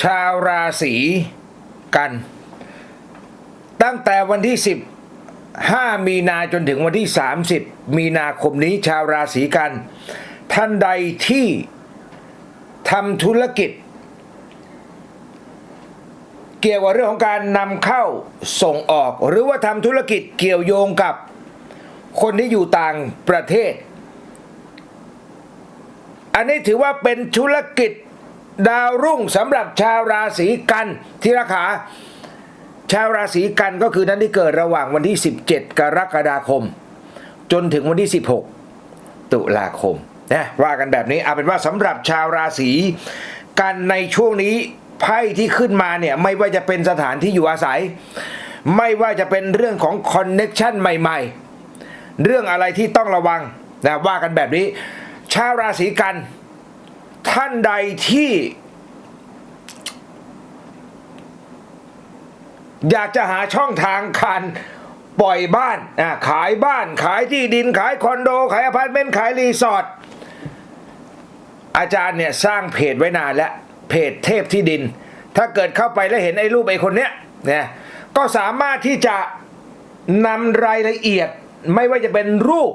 ชาวราศีกัน ตั้งแต่วันที่ 15 มีนาจนถึงวันที่ 30 มีนาคมนี้ชาวราศีกัน ท่านใดที่ทำธุรกิจ เกี่ยวกับเรื่องของการนำเข้าส่งออก หรือว่าทำธุรกิจเกี่ยวโยงกับคนที่อยู่ต่างประเทศ อันนี้ถือว่าเป็นธุรกิจ ดาวรุ่งสำหรับชาวราศีกันที่ราคาชาวราศีกันก็คือนั้นที่เกิดระหว่างวันที่ 17 กรกฎาคม จนถึงวันที่ 16 ตุลาคมนะว่ากันแบบนี้เอาเป็นว่าสำหรับชาวราศีกันในช่วงนี้ไพ่ที่ขึ้นมาเนี่ยไม่ว่าจะเป็นสถานที่อยู่อาศัย ไม่ว่าจะเป็นเรื่องของคอนเน็ชันใหม่ๆ เรื่องอะไรที่ต้องระวังนะว่ากันแบบนี้ ชาวราศีกัน ท่านใดที่อยากจะหาช่องทางการปล่อยบ้านอะขายบ้าน ขายที่ดิน ขายคอนโด ขายอพาร์ตเมนต์ ขายรีสอร์ท อาจารย์เนี่ยสร้างเพจไว้นานแล้ว เพจเทพที่ดิน ถ้าเกิดเข้าไปแล้วเห็นไอ้รูปไอ้คนเนี้ยเนี่ยก็สามารถที่จะนำรายละเอียด ไม่ว่าจะเป็นรูป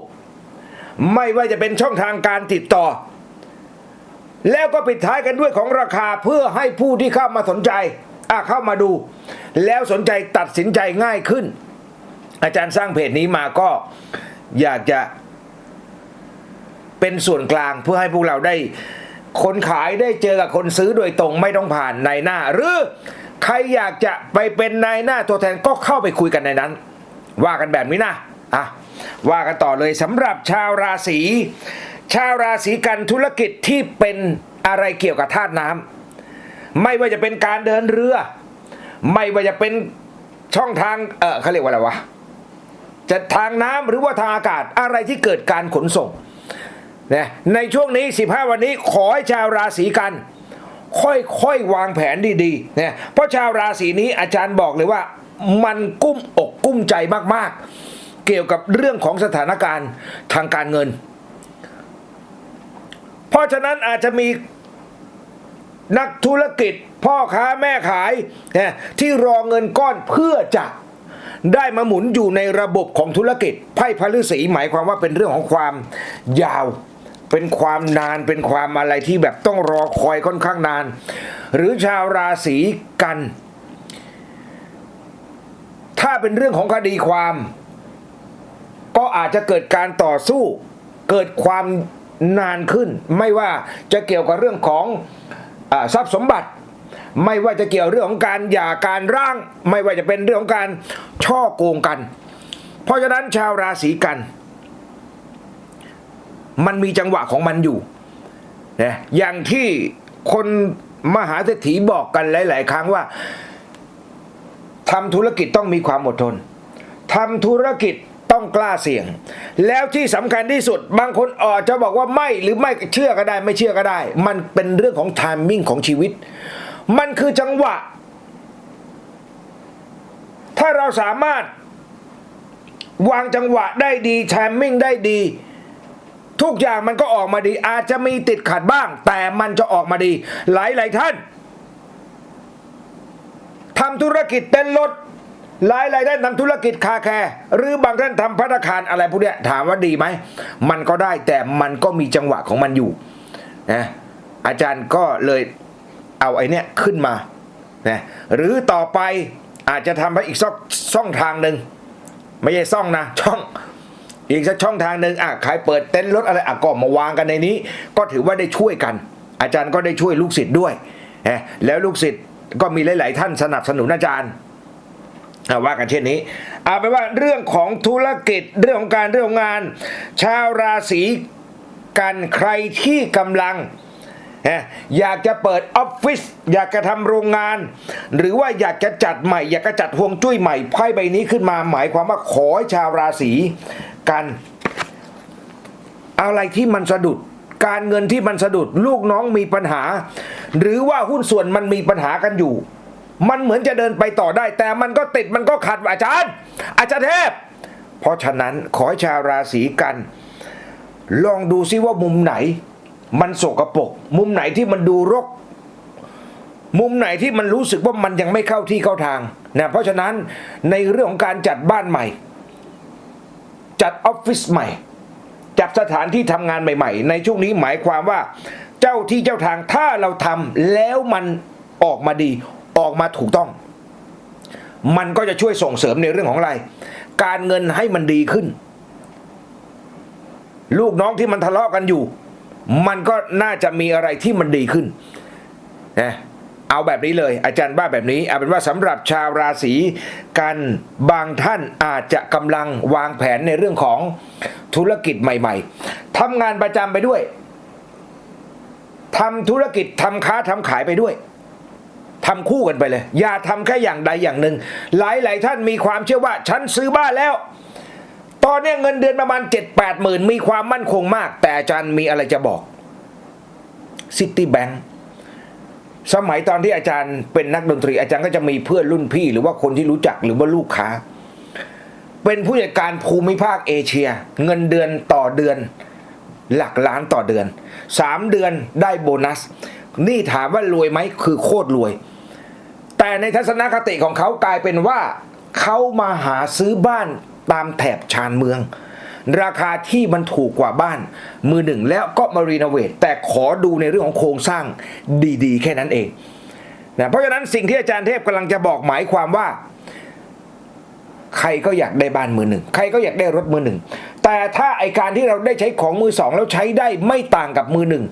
ไม่ว่าจะเป็นช่องทางการติดต่อ แล้วก็ปิดท้ายกันด้วยของราคาเพื่อให้ผู้ที่เข้ามาสนใจอะเข้ามาดู แล้วสนใจตัดสินใจง่ายขึ้น อาจารย์สร้างเพจนี้มาก็อยากจะเป็นส่วนกลางเพื่อให้พวกเราได้ คนขายได้เจอกับคนซื้อโดยตรงไม่ต้องผ่านนายหน้า หรือใครอยากจะไปเป็นนายหน้าตัวแทนก็เข้าไปคุยกันในนั้น ว่ากันแบบนี้นะอะว่ากันต่อเลยสำหรับชาวราศี ชาวราศีกันธุรกิจที่เป็นอะไรเกี่ยวกับธาตุน้ำไม่ว่าจะเป็นการเดินเรือ ไม่ว่าจะเป็นช่องทางเออเขาเรียกว่าอะไรวะจะทางน้ำหรือว่าทางอากาศอะไรที่เกิดการขนส่งนะในช่วงนี้ 15 วันนี้ขอให้ชาวราศีกัน ค่อยๆวางแผนดีๆนะเพราะชาวราศีนี้อาจารย์บอกเลยว่า มันกุ้มอกกุ้มใจมากๆ เกี่ยวกับเรื่องของสถานการณ์ทางการเงิน เพราะฉะนั้นอาจจะมีนักธุรกิจพ่อค้าแม่ขายนะที่รอเงินก้อนเพื่อจะได้มาหมุนอยู่ในระบบของธุรกิจไพ่พฤษีหมายความว่าเป็นเรื่องของความยาว เป็นความนานเป็นความอะไรที่แบบต้องรอคอยค่อนข้างนาน หรือชาวราศีกัน ถ้าเป็นเรื่องของคดีความ ก็อาจจะเกิดการต่อสู้ เกิดความ นานขึ้น ไม่ว่าจะเกี่ยวกับเรื่องของอทรัพย์สมบัติ ไม่ว่าจะเกี่ยวเรื่องของการหย่าการร่าง ไม่ว่าจะเป็นเรื่องของการช่อโกงกัน เพราะฉะนั้นชาวราศีกัน มันมีจังหวะของมันอยู่นะอย่างที่คนมหาเศรษฐีบอกกันหลาย ๆ ครั้งว่าทำธุรกิจต้องมีความอดทนทำธุรกิจ ต้องกล้าเสี่ยง แล้วที่สำคัญที่สุด บางคนอาจจะบอกว่าไม่หรือไม่เชื่อก็ได้ ไม่เชื่อก็ได้ มันเป็นเรื่องของไทมิ่งของชีวิต มันคือจังหวะ ถ้าเราสามารถวางจังหวะได้ดีไทมิ่งได้ดี ทุกอย่างมันก็ออกมาดี อาจจะมีติดขัดบ้าง แต่มันจะออกมาดี หลายหลายๆท่านทำธุรกิจเต้นรถ หลายหลายๆท่านทำธุรกิจคาแคร์หรือบางท่านทำพัตตาคารอะไรพวกเนี้ยถามว่าดีไหม มันก็ได้แต่มันก็มีจังหวะของมันอยู่นะอาจารย์ก็เลยเอาไอ้นี้ขึ้นมานะหรือต่อไปอาจจะทำไปอีกช่องช่องทางหนึ่งไม่ใช่ช่องนะช่องอีกสักช่องทางหนึ่งอะใครเปิดเต็นท์รถอะไรอะก็มาวางกันในนี้ ก็ถือว่าได้ช่วยกัน อาจารย์ก็ได้ช่วยลูกศิษย์ด้วยนะแล้วลูกศิษย์ก็มีหลาย ๆ ท่านสนับสนุนอาจารย์ ว่ากันเช่นนี้ เอาไปว่าเรื่องของธุรกิจเรื่องของการเรื่องของงาน ชาวราศีกันใครที่กำลังอยากจะเปิดออฟฟิศอยากจะทำโรงงาน หรือว่าอยากจะจัดใหม่ อยากจะจัดห่วงจุ้ยใหม่ไพ่ใบนี้ขึ้นมาหมายความว่าขอให้ชาวราศีกันอะไรที่มันสะดุดการเงินที่มันสะดุดลูกน้องมีปัญหา หรือว่าหุ้นส่วนมันมีปัญหากันอยู่ มันเหมือนจะเดินไปต่อได้ แต่มันก็ติดมันก็ขัดอาจารย์ อาจารย์เทพ เพราะฉะนั้นขอให้ชาวราศีกัน ลองดูซิว่ามุมไหน มันโสกปรกมุมไหนที่มันดูรก มุมไหนที่มันรู้สึกว่ามันยังไม่เข้าที่เข้าทางนะเพราะฉะนั้นในเรื่องของการจัดบ้านใหม่ จัดออฟฟิศใหม่ จัดสถานที่ทำงานใหม่ ๆ ในช่วงนี้หมายความว่า เจ้าที่เจ้าทางถ้าเราทำแล้วมันออกมาดี ออกมาถูกต้อง มันก็จะช่วยส่งเสริมในเรื่องของอะไร การเงินให้มันดีขึ้น ลูกน้องที่มันทะเลาะกันอยู่ มันก็น่าจะมีอะไรที่มันดีขึ้นนะเอาแบบนี้เลย อาจารย์ว่าแบบนี้เอาเป็นว่าสำหรับชาวราศีกันบางท่านอาจจะกำลังวางแผนในเรื่องของธุรกิจใหม่ ๆทำงานประจำไปด้วยทำธุรกิจทำค้าทำขายไปด้วย ทำคู่กันไปเลย อย่าทำแค่อย่างใดอย่างหนึ่ง หลายๆท่านมีความเชื่อว่าฉันซื้อบ้านแล้ว ตอนนี้เงินเดือนประมาณ 7 8หมื่นมีความมั่นคงมาก แต่อาจารย์มีอะไรจะบอกซิตี้แบงค์สมัยตอนที่อาจารย์เป็นนักดนตรี อาจารย์ก็จะมีเพื่อนรุ่นพี่ หรือว่าคนที่รู้จักหรือว่าลูกค้า เป็นผู้จัดการภูมิภาคเอเชีย เงินเดือนต่อเดือน หลักล้านต่อเดือนสามเดือนได้โบนัส นี่ถามว่ารวยไหมคือโคตรรวย แต่ในทัศนคติของเขากลายเป็นว่าเขามาหาซื้อบ้านตามแถบชานเมือง ราคาที่มันถูกกว่าบ้าน มือหนึ่งแล้วก็มารีโนเวทแต่ขอดูในเรื่องของโครงสร้างดีๆ แค่นั้นเองนะเพราะฉะนั้นสิ่งที่อาจารย์เทพกำลังจะบอกหมายความว่า ใครก็อยากได้บ้านมือหนึ่งใครก็อยากได้รถมือหนึ่งแต่ถ้าไอการที่เราได้ใช้ของมือสองแล้วใช้ได้ไม่ต่างกับมือหนึ่ง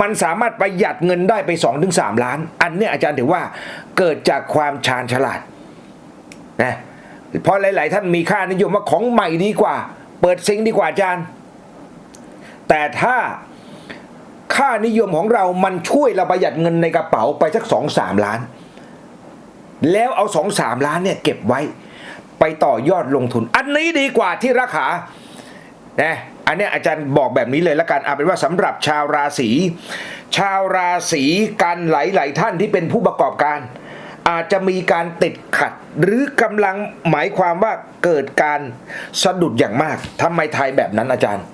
มันสามารถประหยัดเงินได้ไป2อถึงสล้าน อันเนี้ยอาจารย์ถือว่าเกิดจากความชาญฉลาดนะเพราะหลาย ๆ ท่านมีค่านิยมว่าของใหม่ดีกว่า เปิดซิงดีกว่าอาจารย์ แต่ถ้าค่านิยมของเรามันช่วยเราประหยัดเงินในกระเป๋าไปสักสองสามล้าน แล้วเอาสองสามล้านเนี่ยเก็บไว้ ไปต่อยอดลงทุน อันนี้ดีกว่าที่ราคานะ อันนี้อาจารย์บอกแบบนี้เลยละกันเอาเป็นว่าสำหรับชาวราศีชาวราศีกันหลายๆท่านที่เป็นผู้ประกอบการ อาจจะมีการติดขัด หรือกำลังหมายความว่าเกิดการสะดุดอย่างมากทำไมไทยแบบนั้นอาจารย์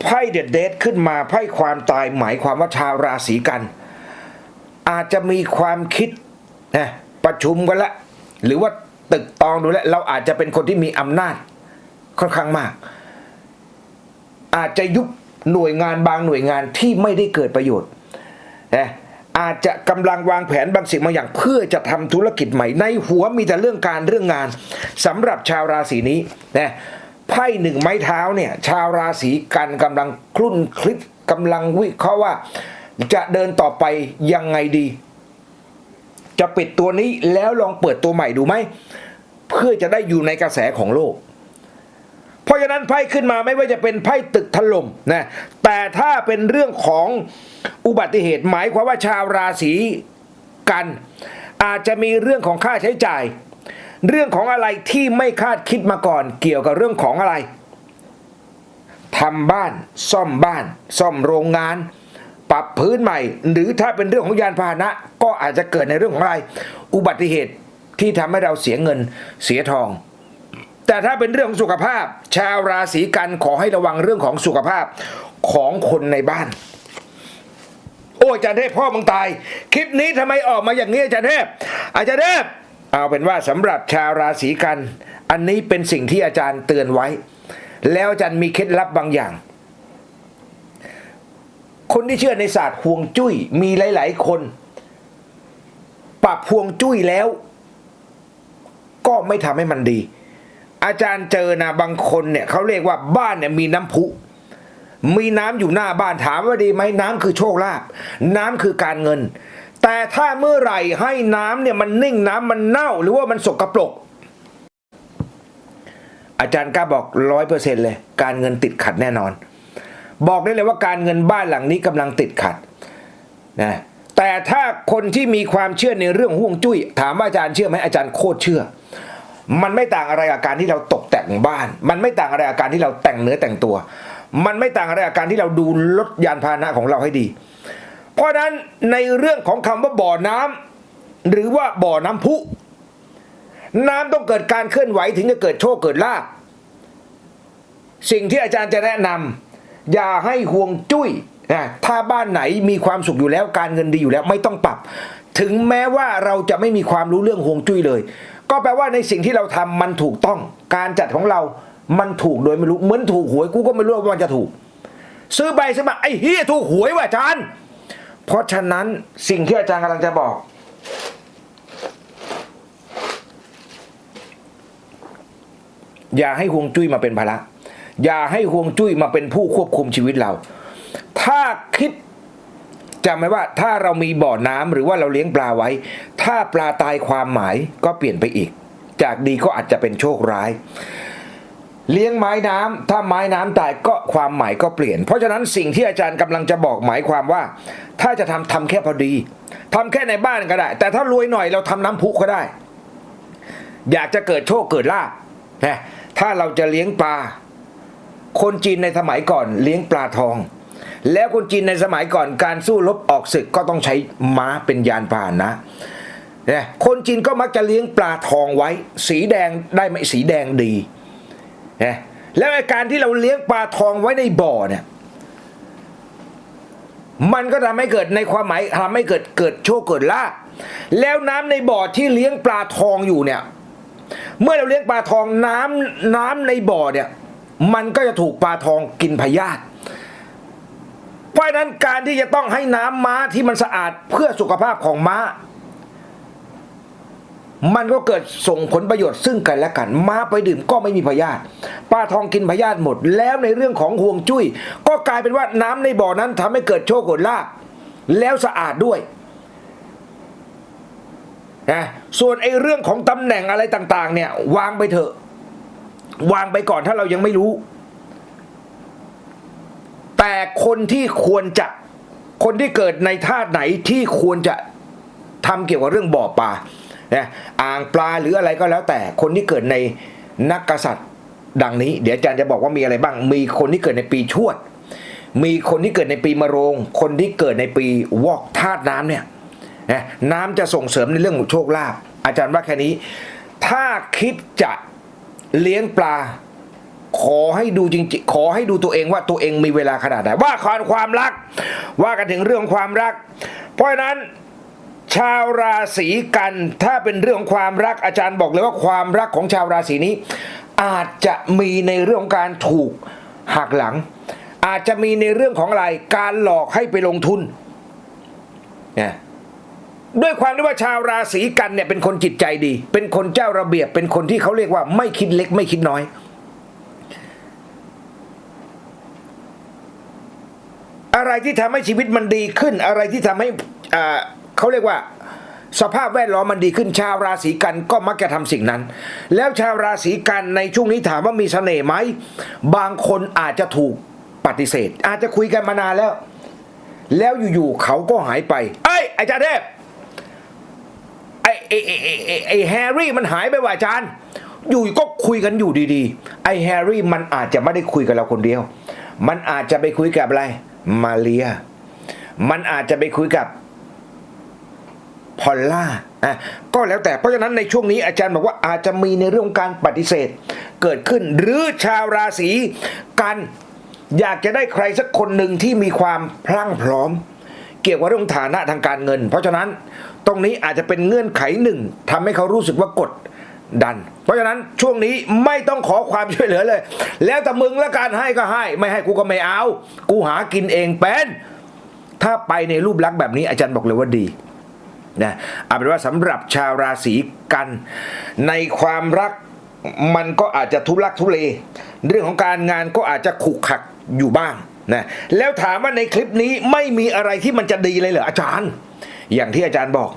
ไพ่เด็ดเดทขึ้นมาไพ่ความตายหมายความว่าชาวราศีกัน อาจจะมีความคิดนะประชุมกันละ หรือว่าตึกตองดูแลเราอาจจะเป็นคนที่มีอำนาจค่อนข้างมาก อาจจะยุบหน่วยงานบางหน่วยงานที่ไม่ได้เกิดประโยชน์นะอาจจะกำลังวางแผนบางสิ่งบางอย่าง เพื่อจะทำธุรกิจใหม่ ในหัวมีแต่เรื่องการเรื่องงานสำหรับชาวราศีนี้นะไพ่หนึ่งไม้เท้าเนี่ยชาวราศีกันกำลังคลุ่นคลิปกำลังวิเคราะห์ว่า จะเดินต่อไปยังไงดี จะปิดตัวนี้แล้วลองเปิดตัวใหม่ดูไหมเพื่อจะได้อยู่ในกระแสของโลก เพราะฉะนั้นไพ่ขึ้นมาไม่ว่าจะเป็นไพ่ตึกถล่มนะแต่ถ้าเป็นเรื่องของอุบัติเหตุหมายความว่าชาวราศีกัน อาจจะมีเรื่องของค่าใช้จ่าย เรื่องของอะไรที่ไม่คาดคิดมาก่อน เกี่ยวกับเรื่องของอะไรทำบ้าน ซ่อมบ้าน ซ่อมโรงงาน ปรับพื้นใหม่ หรือถ้าเป็นเรื่องของยานพาหนะ ก็อาจจะเกิดในเรื่องของอะไร อุบัติเหตุที่ทำให้เราเสียเงินเสียทอง แต่ถ้าเป็นเรื่องของสุขภาพ ชาวราศีกันขอให้ระวังเรื่องของสุขภาพของคนในบ้าน โอ้อาจารย์เทพพ่อมึงตาย คลิปนี้ทำไมออกมาอย่างนี้อาจารย์เทพอาจารย์เทพเอาเป็นว่าสำหรับชาวราศีกัน อันนี้เป็นสิ่งที่อาจารย์เตือนไว้ แล้วอาจารย์มีเคล็ดลับบางอย่างคนที่เชื่อในศาสตร์ห่วงจุ้ยมีหลาย ๆ คน ปรับห่วงจุ้ยแล้ว ก็ไม่ทำให้มันดี อาจารย์เจอนะบางคนเนี่ยเขาเรียกว่าบ้านเนี่ยมีน้ำพุ มีน้ำอยู่หน้าบ้านถามว่าดีไหมน้ำคือโชคลาภน้ำคือการเงิน แต่ถ้าเมื่อไหร่ให้น้ำเนี่ยมันนิ่งน้ำมันเน่าหรือว่ามันสกปรกอาจารย์กล้าบอกร้อยเปอร์เซ็นต์เลย การเงินติดขัดแน่นอน บอกได้เลยว่าการเงินบ้านหลังนี้กำลังติดขัดนะแต่ถ้าคนที่มีความเชื่อในเรื่องห่วงจุ้ย ถามว่าอาจารย์เชื่อไหมอาจารย์โคตรเชื่อ มันไม่ต่างอะไรกับการที่เราตกแต่งบ้าน มันไม่ต่างอะไรกับการที่เราแต่งเนื้อแต่งตัว มันไม่ต่างอะไรกับการที่เราดูรถยานพาหนะของเราให้ดี เพราะนั้นในเรื่องของคำว่าบ่อน้ำหรือว่าบ่อน้ำพุ น้ำต้องเกิดการเคลื่อนไหวถึงจะเกิดโชคเกิดลาภสิ่งที่อาจารย์จะแนะนำอย่าให้ห่วงจุ้ยนะถ้าบ้านไหนมีความสุขอยู่แล้วการเงินดีอยู่แล้วไม่ต้องปรับ ถึงแม้ว่าเราจะไม่มีความรู้เรื่องฮวงจุ้ยเลย ก็แปลว่าในสิ่งที่เราทำมันถูกต้อง การจัดของเรา มันถูกโดยไม่รู้เหมือนถูกหวยกูก็ไม่รู้ว่ามันจะถูก ซื้อใบซื้อมาไอ้เฮียถูกหวยว่ะอาจารย์ เพราะฉะนั้นสิ่งที่อาจารย์กำลังจะบอก อย่าให้ฮวงจุ้ยมาเป็นภาระอย่าให้ฮวงจุ้ยมาเป็นผู้ควบคุมชีวิตเรา ถ้าคิด จำไว้ว่าถ้าเรามีบ่อน้ำหรือว่าเราเลี้ยงปลาไว้ ถ้าปลาตายความหมายก็เปลี่ยนไปอีก จากดีก็อาจจะเป็นโชคร้าย เลี้ยงไม้น้ำถ้าไม้น้ำตายก็ความหมายก็เปลี่ยน เพราะฉะนั้นสิ่งที่อาจารย์กำลังจะบอกหมายความว่า ถ้าจะทำทำแค่พอดีทำแค่ในบ้านก็ได้ แต่ถ้ารวยหน่อยเราทำน้ำพุก็ได้ อยากจะเกิดโชคเกิดลาภนะถ้าเราจะเลี้ยงปลา คนจีนในสมัยก่อนเลี้ยงปลาทอง แล้วคนจีนในสมัยก่อนการสู้รบออกศึกก็ต้องใช้ม้าเป็นยานพาหนะนะคนจีนก็มักจะเลี้ยงปลาทองไว้ สีแดงได้ไหมสีแดงดีนะแล้วอ้การที่เราเลี้ยงปลาทองไว้ในบ่อเนี่ยมันก็ทำให้เกิดในความหมายทำให้เกิดเกิดโชคเกิดลาภแล้วน้ำในบ่อที่เลี้ยงปลาทองอยู่เนี่ย เมื่อเราเลี้ยงปลาทองน้ำน้ำในบ่อเนี่ย มันก็จะถูกปลาทองกินพยาธิ เพราะฉะนั้นการที่จะต้องให้น้ำม้าที่มันสะอาดเพื่อสุขภาพของม้า มันก็เกิดส่งผลประโยชน์ซึ่งกันและกัน ม้าไปดื่มก็ไม่มีพยาธิปลาทองกินพยาธิหมด แล้วในเรื่องของห่วงจุ้ย ก็กลายเป็นว่าน้ำในบ่อนั้นทำให้เกิดโชคเกิดลาภแล้วสะอาดด้วยนะส่วนไอ้เรื่องของตำแหน่งอะไรต่าง ๆ เนี่ย วางไปเถอะ วางไปก่อนถ้าเรายังไม่รู้ แต่คนที่ควรจะคนที่เกิดในธาตุไหนที่ควรจะทำเกี่ยวกับเรื่องบ่อปลานะอ่างปลาหรืออะไรก็แล้วแต่คนที่เกิดในนักกษัตริย์ดังนี้ เดี๋ยวอาจารย์จะบอกว่ามีอะไรบ้าง มีคนที่เกิดในปีชวด มีคนที่เกิดในปีมะโรง คนที่เกิดในปีวอกธาตุน้ำเนี่ยนะน้ำจะส่งเสริมในเรื่องของโชคลาภอาจารย์ว่าแค่นี้ ถ้าคิดจะเลี้ยงปลา ขอให้ดูจริงๆขอให้ดูตัวเองว่าตัวเองมีเวลาขนาดไหนว่าความความรัก ว่ากันถึงเรื่องความรัก เพราะฉะนั้นชาวราศีกันถ้าเป็นเรื่องของความรักอาจารย์บอกเลยว่าความรักของชาวราศีนี้ อาจจะมีในเรื่องของการถูกหักหลัง อาจจะมีในเรื่องของอะไรการหลอกให้ไปลงทุนเนี่ยด้วยความที่ว่าชาวราศีกันเนี่ยเป็นคนจิตใจดี เป็นคนเจ้าระเบียบเป็นคนที่เขาเรียกว่าไม่คิดเล็กไม่คิดน้อย อะไรที่ทำให้ชีวิตมันดีขึ้น อะไรที่ทำให้เขาเรียกว่า สภาพแวดล้อมมันดีขึ้นชาวราศีกันก็มักจะทำสิ่งนั้น แล้วชาวราศีกันในช่วงนี้ถามว่ามีเสน่ห์ไหมบางคนอาจจะถูกปฏิเสธ อาจจะคุยกันมานานแล้ว แล้วอยู่ๆเขาก็หายไปเอ้ยอาจารย์เทพไอ้ไอไอ้ไอ้ไอ้ไอ้แฮร์รี่มันหายไปว่ะอาจารย์ อยู่ก็คุยกันอยู่ดีๆ ไอ้แฮร์รี่มันอาจจะไม่ได้คุยกับเราคนเดียว มันอาจจะไปคุยกับอะไร มาเรีย มันอาจจะไปคุยกับพอลล่าอะก็แล้วแต่เพราะฉะนั้นในช่วงนี้อาจารย์บอกว่าอาจจะมีในเรื่องของการปฏิเสธ เกิดขึ้นหรือชาวราศีกันอยากจะได้ใครสักคนหนึ่งที่มีความพลั่งพร้อม เกี่ยวกับเรื่องฐานะทางการเงิน เพราะฉะนั้นตรงนี้อาจจะเป็นเงื่อนไขหนึ่งทำให้เขารู้สึกว่ากด ดัน เพราะฉะนั้นช่วงนี้ไม่ต้องขอความช่วยเหลือเลย แล้วแต่มึงล้วการให้ก็ให้ ไม่ให้กูก็ไม่เอา กูหากินเองเป็นถ้าไปในรูปลักษณ์แบบนี้อาจารย์บอกเลยว่าดีนะเอาเป็นว่าสำหรับชาวราศีกันในความรักมันก็อาจจะทุลักทุเล เรื่องของการงานก็อาจจะขุกขักอยู่บ้างนะแล้วถามว่าในคลิปนี้ไม่มีอะไรที่มันจะดีเลยเหรออาจารย์ อย่างที่อาจารย์บอก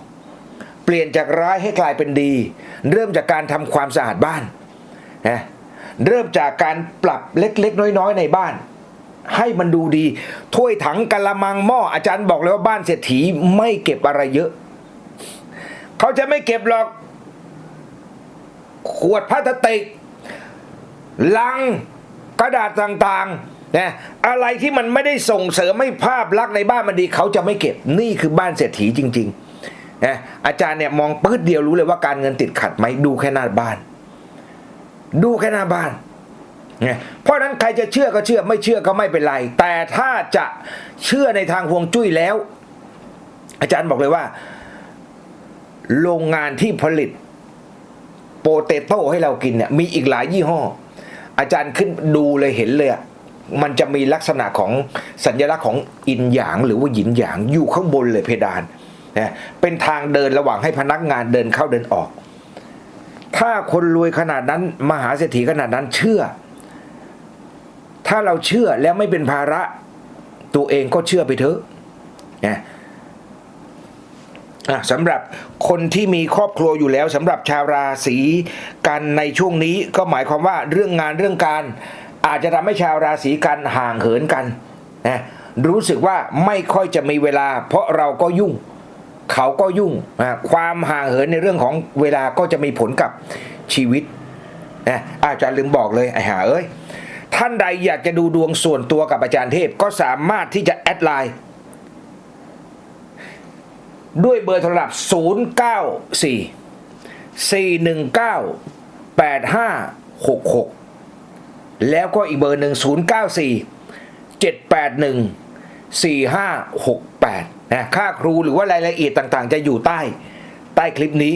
เปลี่ยนจากร้ายให้กลายเป็นดี เริ่มจากการทำความสะอาดบ้านนะเริ่มจากการปรับเล็กๆ น้อยๆ ในบ้าน ให้มันดูดี ถ้วยถังกะละมังหม้ออาจารย์บอกเลยว่าบ้านเศรษฐีไม่เก็บอะไรเยอะ เขาจะไม่เก็บหรอก ขวดพลาสติก ลังกระดาษต่างๆนะอะไรที่มันไม่ได้ส่งเสริมให้ภาพลักษณ์ในบ้านมันดี เขาจะไม่เก็บนี่คือบ้านเศรษฐีจริง ๆ นะอาจารย์เนี่ยมองปื้ดเดียวรู้เลยว่าการเงินติดขัดไหมดูแค่หน้าบ้าน ดูแค่หน้าบ้านนี่ยเพราะนั้นใครจะเชื่อก็เชื่อไม่เชื่อก็ไม่เป็นไร แต่ถ้าจะเชื่อในทางฮวงจุ้ยแล้ว อาจารย์บอกเลยว่า โรงงานที่ผลิตโปเตโต้ให้เรากินเนี่ยมีอีกหลายยี่ห้อ อาจารย์ขึ้นดูเลยเห็นเลยมันจะมีลักษณะของสัญลักษณ์ของอินหยางหรือว่าหยินหยางอยู่ข้างบนเลยเพดาน นะเป็นทางเดินระหว่างให้พนักงานเดินเข้าเดินออก ถ้าคนรวยขนาดนั้น มหาเศรษฐีขนาดนั้นเชื่อ ถ้าเราเชื่อแล้วไม่เป็นภาระ ตัวเองก็เชื่อไปเถอะนะสำหรับคนที่มีครอบครัวอยู่แล้วสำหรับชาวราศีกันในช่วงนี้ก็หมายความว่าเรื่องงานเรื่องการ อาจจะทำให้ชาวราศีกันห่างเหินกันนะรู้สึกว่าไม่ค่อยจะมีเวลา เพราะเราก็ยุ่ง เขาก็ยุ่งอะความห่างเหินในเรื่องของเวลาก็จะมีผลกับชีวิตนะอาจารย์ลืมบอกเลยไอ้ห่าเอ้ยท่านใดอยากจะดูดวงส่วนตัวกับอาจารย์เทพก็สามารถที่จะแอดไลน์ด้วยเบอร์โทรศัพท์ 094 419 8566 แล้วก็อีกเบอร์หนึ่ง094 781 4568 นะค่าครูหรือว่ารายละเอียดต่างๆ จะอยู่ใต้ใต้คลิปนี้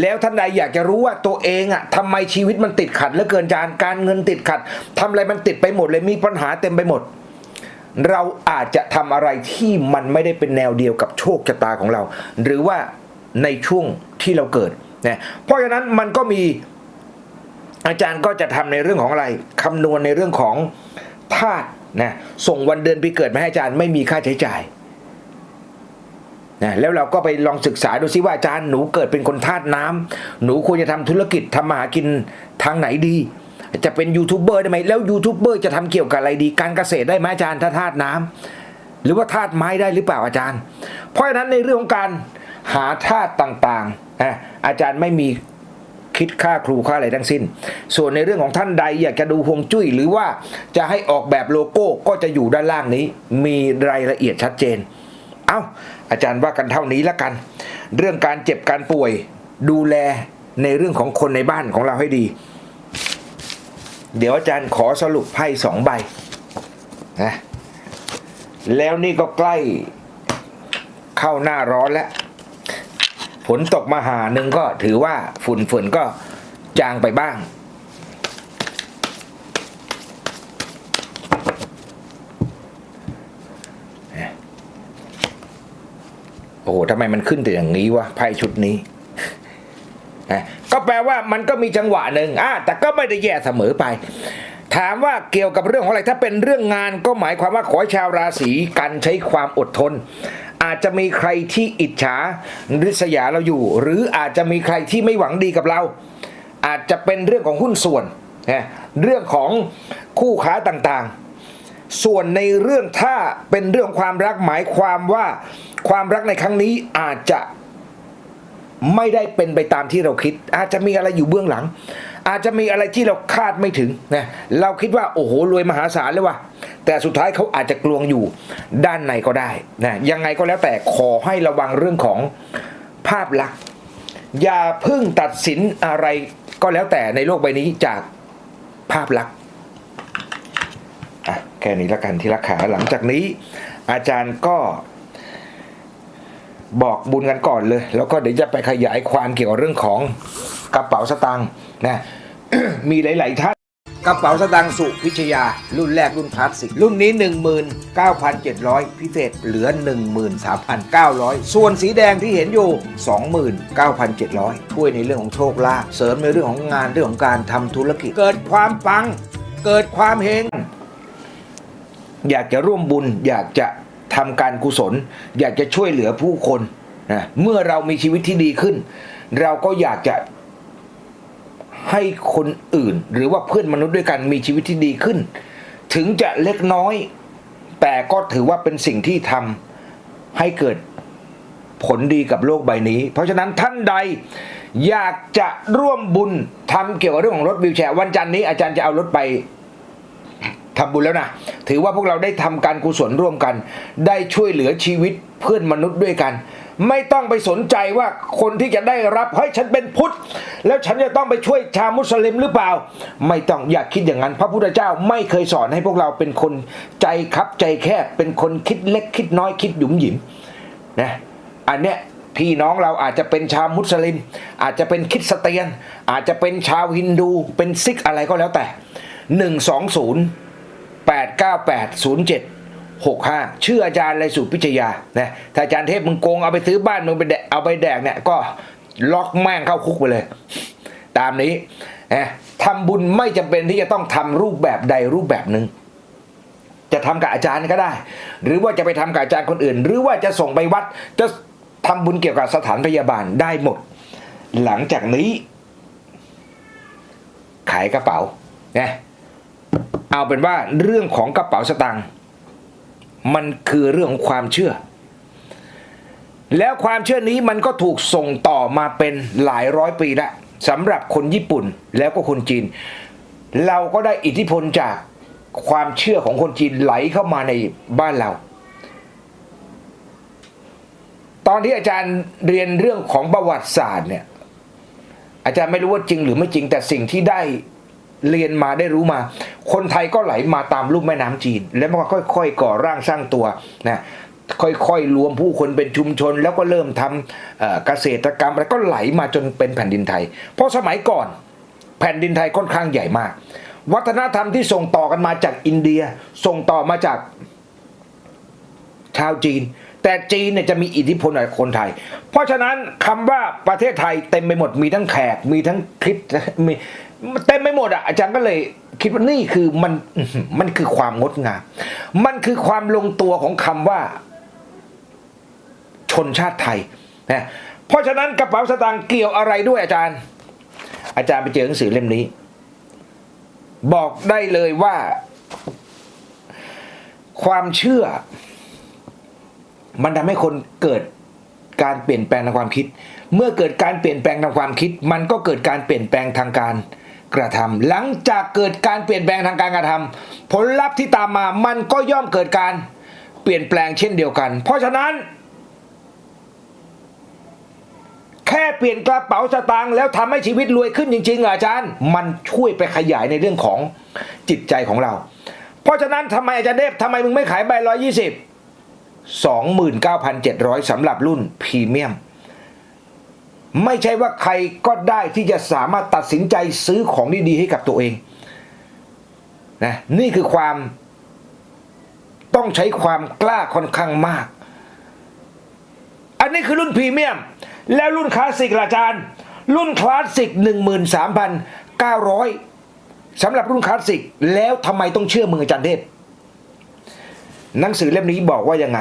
แล้วท่านใดอยากจะรู้ว่าตัวเองอะ่ะทำไมชีวิตมันติดขัดเหลือเกินจานการเงินติดขัดทำอะไรมันติดไปหมดเลยมีปัญหาเต็มไปหมด เราอาจจะทำอะไรที่มันไม่ได้เป็นแนวเดียวกับโชคชะตาของเรา หรือว่าในช่วงที่เราเกิดนะเพราะฉะนั้นมันก็มีอาจารย์ก็จะทำในเรื่องของอะไรคำนวณในเรื่องของธาตุนะส่งวันเดือนปีเกิดมาให้อาจารย์ไม่มีค่าใช้จ่าย นะแล้วเราก็ไปลองศึกษาดูซิว่าอาจารย์หนูเกิดเป็นคนธาตุน้ำหนูควรจะทำธุรกิจทำมาหากินทางไหนดี จะเป็นยูทูบเบอร์ได้ไหมแล้วยูทูบเบอร์จะทำเกี่ยวกับอะไรดี การเกษตรได้ไหมอาจารย์ถ้าธาตุน้ำหรือว่าธาตุไม้ได้หรือเปล่าอาจารย์ เพราะฉะนั้นในเรื่องของการหาธาตุต่างๆนะอาจารย์ไม่มีคิดค่าครูค่าอะไรทั้งสิ้น ส่วนในเรื่องของท่านใดอยากจะดูฮวงจุ้ย หรือว่าจะให้ออกแบบโลโก้ก็จะอยู่ด้านล่างนี้ มีรายละเอียดชัดเจน เอ้า อาจารย์ว่ากันเท่านี้แล้วกัน เรื่องการเจ็บการป่วยดูแลในเรื่องของคนในบ้านของเราให้ดี เดี๋ยวอาจารย์ขอสรุปไพ่สองใบนะแล้วนี่ก็ใกล้เข้าหน้าร้อนแล้วฝนตกมาหาหนึ่งก็ถือว่าฝุ่นฝุ่นก็จางไปบ้าง โอ้โหทำไมมันขึ้นแต่อย่างนี้วะไพ่ชุดนี้นะก็แปลว่ามันก็มีจังหวะหนึ่งอะแต่ก็ไม่ได้แย่เสมอไป ถามว่าเกี่ยวกับเรื่องของอะไรถ้าเป็นเรื่องงานก็หมายความว่าขอให้ชาวราศีกันใช้ความอดทน อาจจะมีใครที่อิจฉาริษยาเราอยู่ หรืออาจจะมีใครที่ไม่หวังดีกับเรา อาจจะเป็นเรื่องของหุ้นส่วนนะเรื่องของคู่ค้าต่างๆ ส่วนในเรื่องถ้าเป็นเรื่องความรักหมายความว่า ความรักในครั้งนี้อาจจะไม่ได้เป็นไปตามที่เราคิด อาจจะมีอะไรอยู่เบื้องหลัง อาจจะมีอะไรที่เราคาดไม่ถึงนะเราคิดว่าโอ้โหรวยมหาศาลเลยว่ะแต่สุดท้ายเขาอาจจะกลวงอยู่ด้านในก็ได้นะยังไงก็แล้วแต่ขอให้ระวังเรื่องของภาพลักษณ์อย่าเพิ่งตัดสินอะไรก็แล้วแต่ในโลกใบนี้จากภาพลักษณ์อะแค่นี้ละกันที่รักขาหลังจากนี้ อาจารย์ก็ บอกบุญกันก่อนเลย แล้วก็เดี๋ยวจะไปขยายความเกี่ยวกับเรื่องของกระเป๋าสตางค์นะมีหลาย ๆ ท่านกระเป๋าสตางค์สุพิชยา รุ่นแรกรุ่นคลาสสิก รุ่นนี้ 19,700 พิเศษเหลือ 13,900 ส่วนสีแดงที่เห็นอยู่ 29,700 ช่วยในเรื่องของโชคลาภเสริมในเรื่องของงานเรื่องของการทำธุรกิจ เกิดความปัง เกิดความเฮงอยากจะร่วมบุญอยากจะ ทำการกุศล อยากจะช่วยเหลือผู้คนนะเมื่อเรามีชีวิตที่ดีขึ้น เราก็อยากจะให้คนอื่น หรือว่าเพื่อนมนุษย์ด้วยกันมีชีวิตที่ดีขึ้น ถึงจะเล็กน้อย แต่ก็ถือว่าเป็นสิ่งที่ทำให้เกิดผลดีกับโลกใบนี้ เพราะฉะนั้นท่านใดอยากจะร่วมบุญทำเกี่ยวกับเรื่องของรถวิวแชร์วันจันทร์นี้อาจารย์จะเอารถไป ทำบุญแล้วนะถือว่าพวกเราได้ทำการกุศลร่วมกัน ได้ช่วยเหลือชีวิตเพื่อนมนุษย์ด้วยกัน ไม่ต้องไปสนใจว่าคนที่จะได้รับเฮ้ยฉันเป็นพุทธ แล้วฉันจะต้องไปช่วยชาวมุสลิมหรือเปล่า ไม่ต้องอย่าคิดอย่างนั้น พระพุทธเจ้าไม่เคยสอนให้พวกเราเป็นคนใจคับใจแคบเป็นคนคิดเล็กคิดน้อยคิดหยุมหยิมนะอันเนี้ยพี่น้องเราอาจจะเป็นชาวมุสลิม อาจจะเป็นคิดสเตียน อาจจะเป็นชาวฮินดู เป็นซิกอะไรก็แล้วแต่หนึ่งสองศูนย์ 89807 65 ชื่ออาจารย์ไรสุพิชยานะถ้าอาจารย์เทพมึงโกงเอาไปซื้อบ้านมึงไปแดกเอาไปแดกเนี่ยก็ล็อกแม่งเข้าคุกไปเลย ตามนี้นะทำบุญไม่จำเป็นที่จะต้องทำรูปแบบใดรูปแบบหนึ่งจะทำกับอาจารย์ก็ได้ หรือว่าจะไปทำกับอาจารย์คนอื่น หรือว่าจะส่งไปวัดจะทำบุญเกี่ยวกับสถานพยาบาลได้หมด หลังจากนี้ ขายกระเป๋านะ เอาเป็นว่าเรื่องของกระเป๋าสตางค์มันคือเรื่องของความเชื่อ แล้วความเชื่อนี้มันก็ถูกส่งต่อมาเป็นหลายร้อยปีล้วสำหรับคนญี่ปุ่นแล้วก็คนจีน เราก็ได้อิทธิพลจากความเชื่อของคนจีนไหลเข้ามาในบ้านเรา ตอนที่อาจารย์เรียนเรื่องของประวัติศาสตร์เนี่ยอาจารย์ไม่รู้ว่าจริงหรือไม่จริงแต่สิ่งที่ได้ เรียนมาได้รู้มา คนไทยก็ไหลมาตามรูปแม่น้ำจีน แล้วมันก็ค่อย ๆ ก่อร่างสร้างตัวนะค่อยๆรวมผู้คนเป็นชุมชน แล้วก็เริ่มทำเกษตรกรรมแล้วก็ไหลมาจนเป็นแผ่นดินไทย เพราะสมัยก่อนแผ่นดินไทยค่อนข้างใหญ่มาก วัฒนธรรมที่ส่งต่อกันมาจากอินเดียส่งต่อมาจากชาวจีน แต่จีนเนี่ยจะมีอิทธิพลกับคนไทย เพราะฉะนั้นคำว่าประเทศไทยเต็มไปหมดมีทั้งแขกมีทั้งคริสมี เต็มไปหมดอะอาจารย์ก็เลยคิดว่านี่คือมันมันคือความงดงาม มันคือความลงตัวของคำว่า ชนชาติไทยนะเพราะฉะนั้นกระเป๋าสตางค์เกี่ยวอะไรด้วยอาจารย์ อาจารย์ไปเจอหนังสือเล่มนี้ บอกได้เลยว่า ความเชื่อ มันทำให้คนเกิดการเปลี่ยนแปลงทางความคิด เมื่อเกิดการเปลี่ยนแปลงทางความคิด มันก็เกิดการเปลี่ยนแปลงทางการ กระทำหลังจากเกิดการเปลี่ยนแปลงทางการกระทำผลลัพธ์ที่ตามมามันก็ย่อมเกิดการเปลี่ยนแปลงเช่นเดียวกัน เพราะฉะนั้น แค่เปลี่ยนกระเป๋าสตางค์แล้วทำให้ชีวิตรวยขึ้นจริงๆเหรออาจารย์ มันช่วยไปขยายในเรื่องของจิตใจของเรา เพราะฉะนั้นทำไมอาจารย์เดฟทำไมมึงไม่ขายใบร้อยยี่สิบ29,700สำหรับรุ่นพรีเมียม ไม่ใช่ว่าใครก็ได้ที่จะสามารถตัดสินใจซื้อของดีๆให้กับตัวเองนะนี่คือความต้องใช้ความกล้าค่อนข้างมาก อันนี้คือรุ่นพรีเมียม แล้วรุ่นคลาสสิกละอาจารย์ รุ่นคลาสสิก 13,900สำหรับรุ่นคลาสสิก แล้วทำไมต้องเชื่อมืออาจารย์เทพ หนังสือเล่มนี้บอกว่ายังไง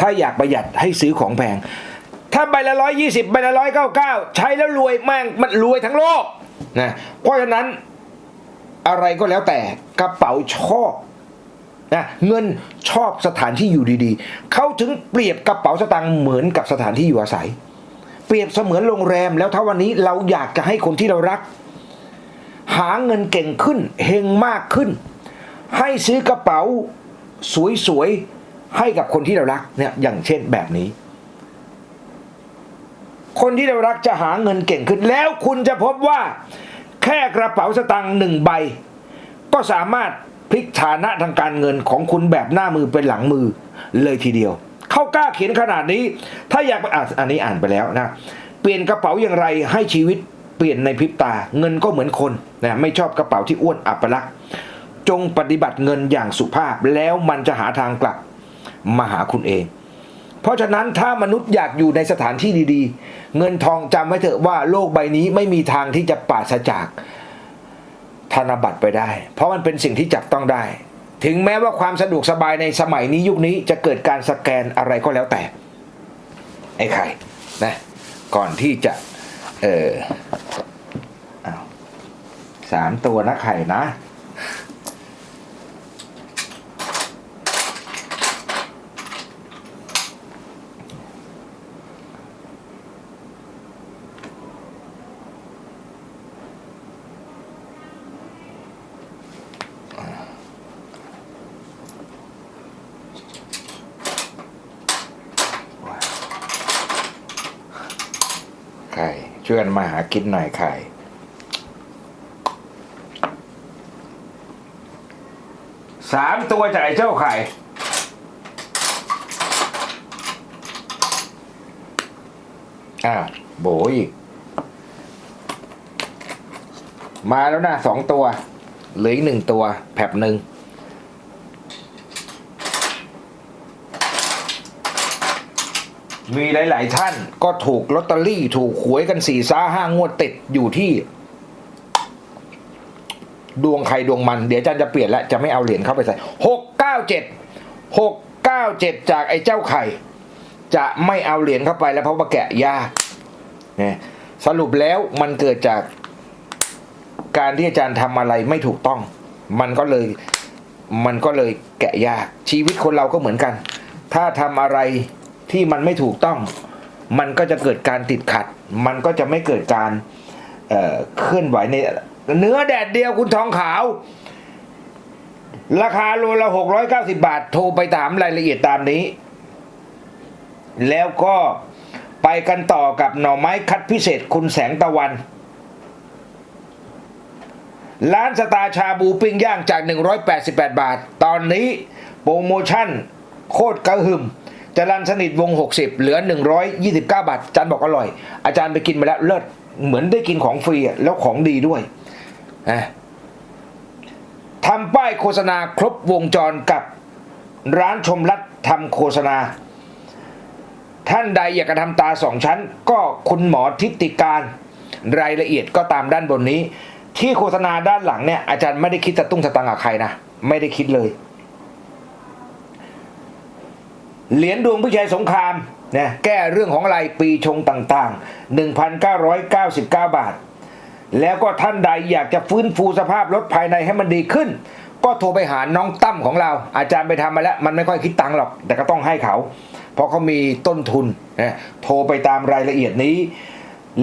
ถ้าอยากประหยัดให้ซื้อของแพง ถ้าใบละร้อยยี่สิบใบละร้อยเก้าเก้าใช้แล้วรวยแม่งมันรวยทั้งโลกนะเพราะฉะนั้นอะไรก็แล้วแต่กระเป๋าชอบนะเงินชอบสถานที่อยู่ดีๆ เขาถึงเปรียบกระเป๋าสตางค์เหมือนกับสถานที่อยู่อาศัย เปรียบเสมือนโรงแรมแล้วถ้าวันนี้เราอยากจะให้คนที่เรารัก หาเงินเก่งขึ้นเฮงมากขึ้น ให้ซื้อกระเป๋าสวยๆให้กับคนที่เรารักเนี่ยอย่างเช่นแบบนี้ คนที่เรารักจะหาเงินเก่งขึ้น แล้วคุณจะพบว่า แค่กระเป๋าสตางค์หนึ่งใบ ก็สามารถพลิกฐานะทางการเงินของคุณแบบหน้ามือเป็นหลังมือเลยทีเดียว เขากล้าเขียนขนาดนี้ ถ้าอยากอะอันนี้อ่านไปแล้วนะ เปลี่ยนกระเป๋าอย่างไรให้ชีวิตเปลี่ยนในพริบตา เงินก็เหมือนคนนะไม่ชอบกระเป๋าที่อ้วนอัปลักษณ์จงปฏิบัติเงินอย่างสุภาพแล้วมันจะหาทางกลับมาหาคุณเอง เพราะฉะนั้นถ้ามนุษย์อยากอยู่ในสถานที่ดีๆ เงินทองจำไว้เถอะว่าโลกใบนี้ไม่มีทางที่จะปราศจากธนบัตรไปได้ เพราะมันเป็นสิ่งที่จับต้องได้ ถึงแม้ว่าความสะดวกสบายในสมัยนี้ยุคนี้จะเกิดการสแกนอะไรก็แล้วแต่ ไอ้ไข่นะก่อนที่จะ เออสามตัวนะไข่นะ เไข่ ช่วยกันมาหากินหน่อยไข่สามตัวจากไอ้เจ้าไข่อ่าโบอีก มาแล้วนะสองตัว เหลืออีกหนึ่งตัว แผบหนึ่ง มีหลาย ๆ ท่านก็ถูกลอตเตอรี่ถูกหวยกันสี่ซ้าห้างวดติดอยู่ที่ ดวงใครดวงมัน เดี๋ยวอาจารย์จะเปลี่ยนแล้วจะไม่เอาเหรียญเข้าไปใส่หกเก้าเจ็ดหกเก้าเจ็ดจากไอ้เจ้าไข่ จะไม่เอาเหรียญเข้าไปแล้วเพราะว่าแกะยากเนี่ยสรุปแล้วมันเกิดจากการที่อาจารย์ทำอะไรไม่ถูกต้อง มันก็เลย มันก็เลยแกะยาก ชีวิตคนเราก็เหมือนกัน ถ้าทำอะไร ที่มันไม่ถูกต้อง มันก็จะเกิดการติดขัด มันก็จะไม่เกิดการเเคลื่อนไหวในเนื้อแดดเดียวคุณทองขาว ราคาโลละหกร้อยเก้าสิบาท โทรไปถามรายละเอียดตามนี้ แล้วก็ไปกันต่อกับหน่อไม้คัดพิเศษคุณแสงตะวัน ร้านสตาชาบูปิ้งย่างจาก 188 บาท ตอนนี้โปรโมชั่นโคตรกระหึ่ม จรันสนิทวง 60 เหลือ 129 บาทอาจารย์บอกอร่อย อาจารย์ไปกินมาแล้วเลิศเหมือนได้กินของฟรีอะแล้วของดีด้วยอะทำป้ายโฆษณาครบวงจรกับร้านชมรัฐทำโฆษณา ท่านใดอยากจะทำตาสองชั้น ก็คุณหมอทิติการรายละเอียดก็ตามด้านบนนี้ ที่โฆษณาด้านหลังเนี่ยอาจารย์ไม่ได้คิดจะตุ้งสตังกับใครนะ ไม่ได้คิดเลย เหรียญดวงพิชัยสงครามเนี่ยแก้เรื่องของอะไรปีชงต่างๆ 1,999 บาท แล้วก็ท่านใดอยากจะฟื้นฟูสภาพรถภายในให้มันดีขึ้น ก็โทรไปหาน้องตั้มของเรา อาจารย์ไปทำมาแล้ว มันไม่ค่อยคิดตังค์หรอก แต่ก็ต้องให้เขา เพราะเขามีต้นทุนนะโทรไปตามรายละเอียดนี้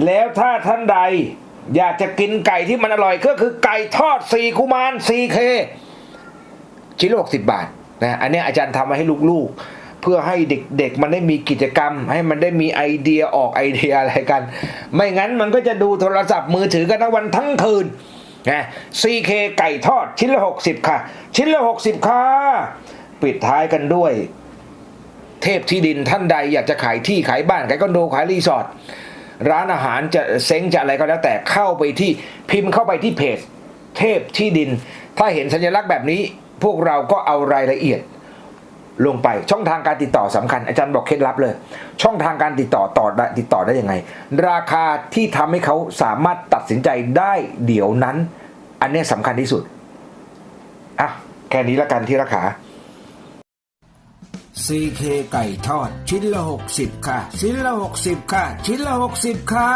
แล้วถ้าท่านใดอยากจะกินไก่ที่มันอร่อยก็คือไก่ทอดสี่กุมาร 4K ชิ้นละหกสิบบาทนะอันนี้อาจารย์ทำมาให้ลูกๆ เพื่อให้เด็กๆ มันได้มีกิจกรรม ให้มันได้มีไอเดียออกไอเดียอะไรกัน ไม่งั้นมันก็จะดูโทรศัพท์มือถือกันทั้งวันทั้งคืนนะ 4K ไก่ทอดชิ้นละ 60 ค่ะ ชิ้นละ 60 ค่ะ ปิดท้ายกันด้วย เทพที่ดินท่านใดอยากจะขายที่ขายบ้านขายคอนโดขายรีสอร์ทร้านอาหารจะเซ้งจะอะไรก็แล้วแต่เข้าไปที่พิมพ์เข้าไปที่เพจ เทพที่ดิน ถ้าเห็นสัญลักษณ์แบบนี้ พวกเราก็เอารายละเอียด ลงไปช่องทางการติดต่อสำคัญอาจารย์บอกเคล็ดลับเลย ช่องทางการติดต่อต่อได้ติดต่อได้ยังไง ราคาที่ทำให้เขาสามารถตัดสินใจได้เดี๋ยวนั้น อันเนี้ยสำคัญที่สุดอะแค่นี้ละกันที่ราคา CK ไก่ทอด ชิ้นละ 60 ค่ะ ชิ้นละ 60 ค่ะ ชิ้นละ 60 ค่ะ